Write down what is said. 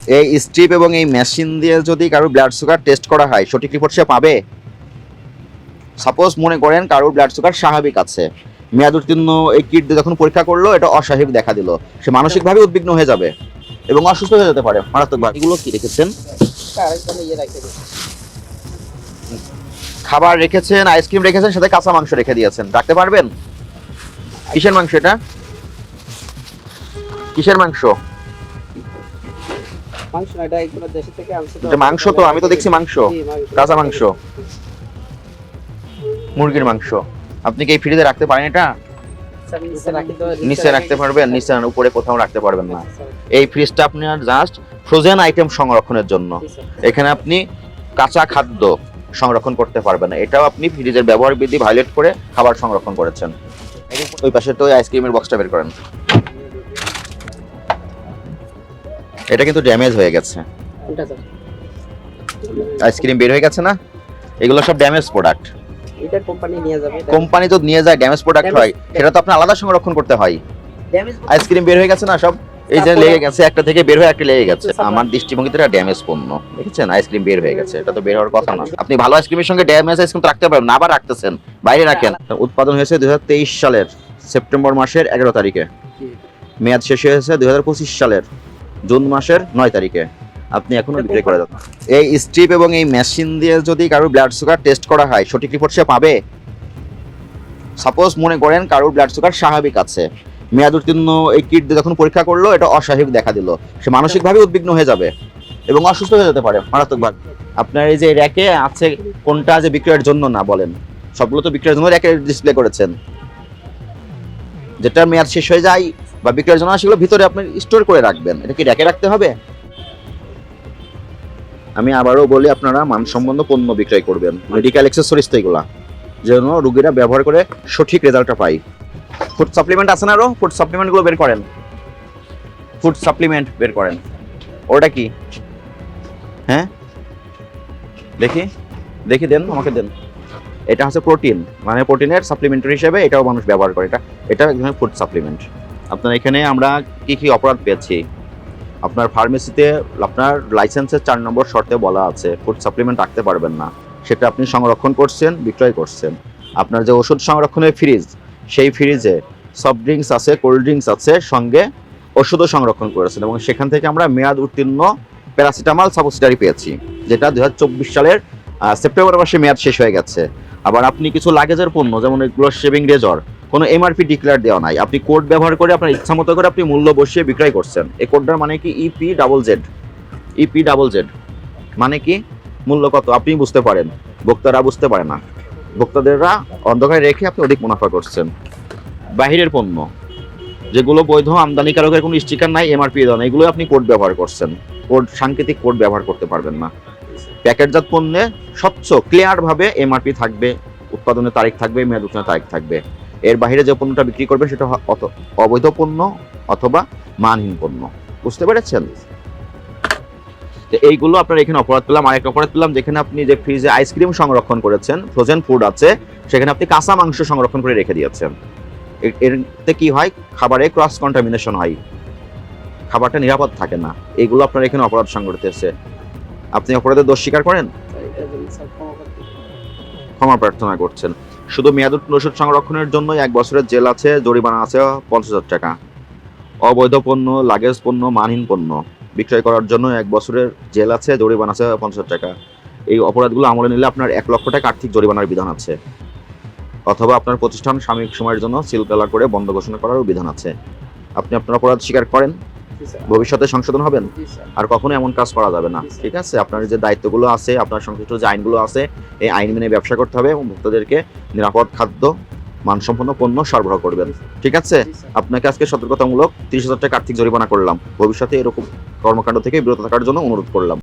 এই স্ট্রিপ এবং এই মেশিন দিয়ে যদি কারও ব্লাড সুগার টেস্ট করা হয়, সঠিক রিপোর্ট সে পাবে? সাপোজ মনে করেন কারোর ব্লাড সুগার স্বাভাবিক আছে। মেয়াদ উত্তীর্ণ এই কিট দিয়ে যখন পরীক্ষা করল, এটা অস্বাভাবিক দেখা দিল। সে মানসিকভাবে উদ্বিগ্ন হয়ে যাবে এবং অসুস্থ হয়ে যেতে পারে। মারাত্মকভাবে। এগুলো কি রেখেছেন? খাবার রেখেছেন আইসক্রিম রেখেছেন, সাথে কাঁচা মাংস রেখে দিয়েছেন। রাখতে পারবেন? কিসের মাংস এটা? কিসের মাংস? মাংস না এটা এগুলো দেশে থেকে আনছে এটা মাংস তো আমি তো দেখছি মাংস। কাঁচা মাংস। মুরগির মাংস। আপনি কি এই ফ্রিজে রাখতে পারেন এটা? নিচে রাখি তো নিচে রাখতে পারবেন নিচে উপরে কোথাও রাখতে পারবেন না। এই ফ্রিজটা আপনার জাস্ট ফ্রোজেন আইটেম সংরক্ষণের জন্য। এখানে আপনি কাঁচা খাদ্য সংরক্ষণ করতে পারবেন না। এটাও আপনি ফ্রিজের ব্যবহার বিধি ভায়োলেট করে খাবার সংরক্ষণ করেছেন। ওই পাশে তো আইসক্রিমের বক্সটা বের করেন। এটা কিন্তু ড্যামেজ হয়ে গেছে। আইসক্রিম বের হয়ে গেছে না? এগুলো সব ড্যামেজ প্রোডাক্ট এটা কোম্পানি নিয়ে যাবে কোম্পানি তো নিয়ে যায় ড্যামেজ প্রোডাক্ট হয়। সেটা তো আপনার আলাদা সংরক্ষণ করতে হয়। আইসক্রিম বের হয়ে গেছে না সব? এই যে লেগে গেছে একটা থেকে বের হয়ে একটা লেগে গেছে। আমার দৃষ্টিভঙ্গিতে এটা ড্যামেজ পণ্য দেখেছেন? আইসক্রিম বের হয়ে গেছে এটা তো বের হওয়ার কথা না। আপনি ভালো আইসক্রিমের সঙ্গে ড্যামেজ আইসক্রিম তো রাখতে পারবেন না আবার রাখতেছেন বাইরে রাখেন। উৎপাদন হয়েছে দুই হাজার তেইশ সালের সেপ্টেম্বর মাসের এগারো তারিখে। মেয়াদ শেষ হয়েছে দুই সালের। জুন মাসের নয় তারিখে। আপনি এখনও বিক্রি করে যান এই স্ট্রিপ এবং এই মেশিন দিয়ে যদি কারও ব্লাড সুগার টেস্ট করা হয় সঠিক রিপোর্ট সে পাবে? সাপোজ মনে করেন কারোর ব্লাড সুগার স্বাভাবিক আছে। মেয়াদ উত্তীর্ণ এই কিট দিয়ে যখন পরীক্ষা করল এটা অস্বাভাবিক দেখা দিল। সে মানসিকভাবে উদ্বিগ্ন হয়ে যাবে এবং অসুস্থ হয়ে যেতে পারে মারাত্মকভাবে আপনার এই যে র্যাকে আছে কোনটা যে বিক্রয়ের জন্য না বলেন সবগুলো তো বিক্রয়ের জন্য র্যাকে ডিসপ্লে করেছেন। যেটার মেয়াদ শেষ হয়ে যায় বা বিক্রয়ের জন্য সেগুলো ভিতরে আপনি স্টোর করে রাখবেন। এটা কি র্যাকে রাখতে হবে? আমি আবারও বলি, আপনারা মানসম্পন্ন পণ্য বিক্রয় করবেন মেডিকেল অ্যাক্সেসরিজ তো এগুলা, যেন রুগীরা ব্যবহার করে সঠিক রেজাল্টটা পায়। ফুড সাপ্লিমেন্ট আছে না আরও? ফুড সাপ্লিমেন্টগুলো বের করেন। ফুড সাপ্লিমেন্ট বের করেন। ওটা কি? হ্যাঁ? দেখি। দেখি দেন, আমাকে দেন। এটা হচ্ছে প্রোটিন মানে প্রোটিনের সাপ্লিমেন্টারি হিসেবে এটাও মানুষ ব্যবহার করে। এটা এটা একধরনের ফুড সাপ্লিমেন্ট আপনার এখানে আমরা কি কি অপরাধ পেয়েছি? আপনার ফার্মেসিতে আপনার লাইসেন্সের চার নম্বর শর্তে বলা আছে ফুড সাপ্লিমেন্ট রাখতে পারবেন না। সেটা আপনি সংরক্ষণ করছেন, বিক্রয় করছেন। আপনার যে ওষুধ সংরক্ষণের ফ্রিজ সেই ফ্রিজে সফট ড্রিঙ্কস আছে কোল্ড ড্রিঙ্কস আছে, সঙ্গে ওষুধও সংরক্ষণ করেছেন এবং সেখান থেকে আমরা মেয়াদ উত্তীর্ণ প্যারাসিটামল সাপোসিটারি পেয়েছি, যেটা দুই হাজার চব্বিশ সালের সেপ্টেম্বর মাসে মেয়াদ শেষ হয়ে গেছে। আবার আপনি কিছু লাগেজের পণ্য, যেমন এগুলো শেভিং রেজর কোনো এমআরপি ডিক্লেয়ার দেওয়া নাই। আপনি কোড ব্যবহার করে আপনার ইচ্ছা মতো করে আপনি মূল্য বসিয়ে বিক্রয় করছেন। এই কোডটার মানে কি? EP double Z EP double Z মানে কি? মূল্য কত? আপনি বুঝতে পারেন। ভোক্তারা বুঝতে পারে না। ভোক্তাদেররা অন্ধকারে রেখে আপনি অধিক মুনাফা করছেন। বাহিরের পণ্য, যেগুলো বৈধ, আমদানিকারকের কোনো স্টিকার নাই এমআরপি দেওয়া নাই এগুলো আপনি কোড ব্যবহার করছেন। কোড সাংকেতিক কোড ব্যবহার করতে পারবেন না। প্যাকেটজাত পণ্যে স্বচ্ছ ক্লিয়ার ভাবে এমআরপি থাকবে, উৎপাদনের তারিখ থাকবে, মেয়াদ উত্তীর্ণের তারিখ থাকবে। এর বাইরে যে পণ্যটা বিক্রি করবেন সেটা অবৈধ পণ্য অথবা মানহীন পণ্য। বুঝতে পেরেছেন? তো এইগুলো আপনার এখানে অপরাধ পেলাম আরেক অপরাধ পেলাম, যেখানে আপনি যে ফ্রিজে আইসক্রিম সংরক্ষণ করেছেন ফ্রোজেন ফুড আছে, সেখানে আপনি কাঁচা মাংস সংরক্ষণ করে রেখে দিয়েছেন। এ- এরতে কি হয়? খাবারে ক্রস কন্টামিনেশন হয়। খাবারটা নিরাপদ থাকে না। এগুলো আপনার এখানে অপরাধ সংগঠিত হয়েছে। আপনি অপরাধের দোষ স্বীকার করেন? ক্ষমা প্রার্থনা করছেন। শুধু মেয়াদ ওষুধ সংরক্ষণের জন্য এক বছরের জেল আছে, জরিমানা আছে পঞ্চাশ হাজার টাকা। অবৈধ পণ্য, লাগেজ পণ্য, মানহীন পণ্য বিক্রয় করার জন্য এক বছরের জেল আছে, জরিমানা আছে পঞ্চাশ টাকা। এই অপরাধগুলো আমলে নিলে আপনার এক লক্ষ টাকা আর্থিক জরিমানার বিধান আছে। অথবা আপনার প্রতিষ্ঠান সাময়িক সময়ের জন্য সিলকালা করে বন্ধ ঘোষণা করারও বিধান আছে। আপনি আপনার অপরাধ স্বীকার করেন। ভবিষ্যতে সংশোধন হবেন? আর কখনো এমন কাজ করা যাবে না। ঠিক আছে? আপনার যে দায়িত্বগুলো আছে আপনার সংশ্লিষ্ট যে আইনগুলো আছে এই আইন মেনে ব্যবসা করতে হবে এবং ভক্তদেরকে নিরাপদ খাদ্য মানসম্পন্ন পণ্য সরবরাহ করবেন। ঠিক আছে? আপনাকে আজকে সতর্কতামূলক ত্রিশ হাজার টাকা আর্থিক জরিমানা করলাম। ভবিষ্যতে এরকম কর্মকাণ্ড থেকে বিরত থাকার জন্য অনুরোধ করলাম।